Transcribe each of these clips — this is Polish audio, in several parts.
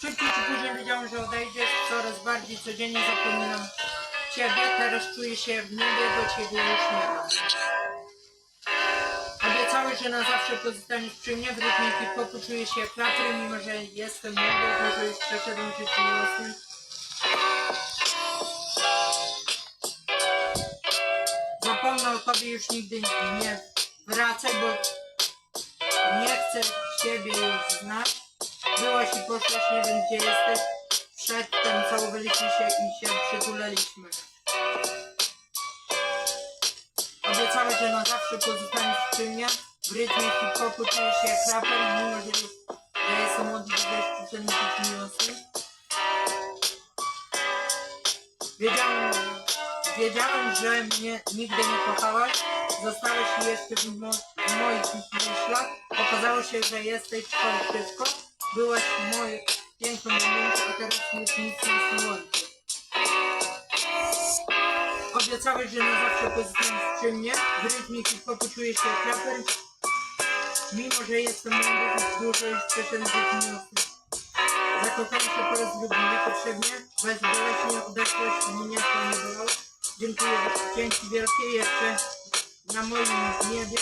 Szybciej czy później wiedziałem, że odejdziesz, coraz bardziej codziennie zapominam Ciebie, teraz czuję się w niebie, do Ciebie już nie mam. Obiecałeś, że na zawsze pozostaniesz przy mnie, w rytmie hip-hopu czuję się raper, mimo że jestem młody, może już przeszedłem życie miłosnym. Zapomnę o Tobie już nigdy nie wracaj, bo nie chcę Ciebie już znać. Byłaś i poszłaś, nie wiem gdzie jesteś. Przedtem całowaliśmy się i się przytulaliśmy. Obiecałeś, że na zawsze pozostaniesz przy mnie. W rytmie hip-hopu się jak raper, mimo że, już, że jestem młody, wiesz, przyszedłem być miłosny. Wiedziałem, wiedziałem, że mnie nigdy nie kochałaś. Zostałeś jeszcze w, mo w moich myślach. Okazało się, że jesteś fałszywką. Byłaś moje piękną momencie, a teraz nic nie łączy. Obiecałeś, że na zawsze pozostaniesz przy mnie. W rytmie hip-hopu czuję się jak raper. Mimo, że jestem młody, to dużo już przeszedłem miłosny. Zakochałem się po raz drugi niepotrzebnie. Bezboleśnie odeszłeś mnie, to nie bolało. Dziękuję za dzięki wielkie jeszcze na moim niebie.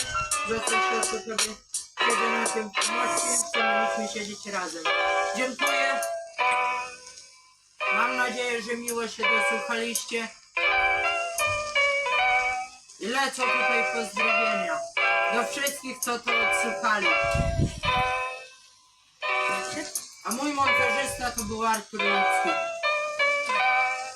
Został światło Tobie. Na tym moście, siedzieć razem. Dziękuję. Mam nadzieję, że miło się dosłuchaliście. Lecą tutaj pozdrowienia. Do wszystkich, co to odsłuchali. A mój montażysta to był Artur Ludzki.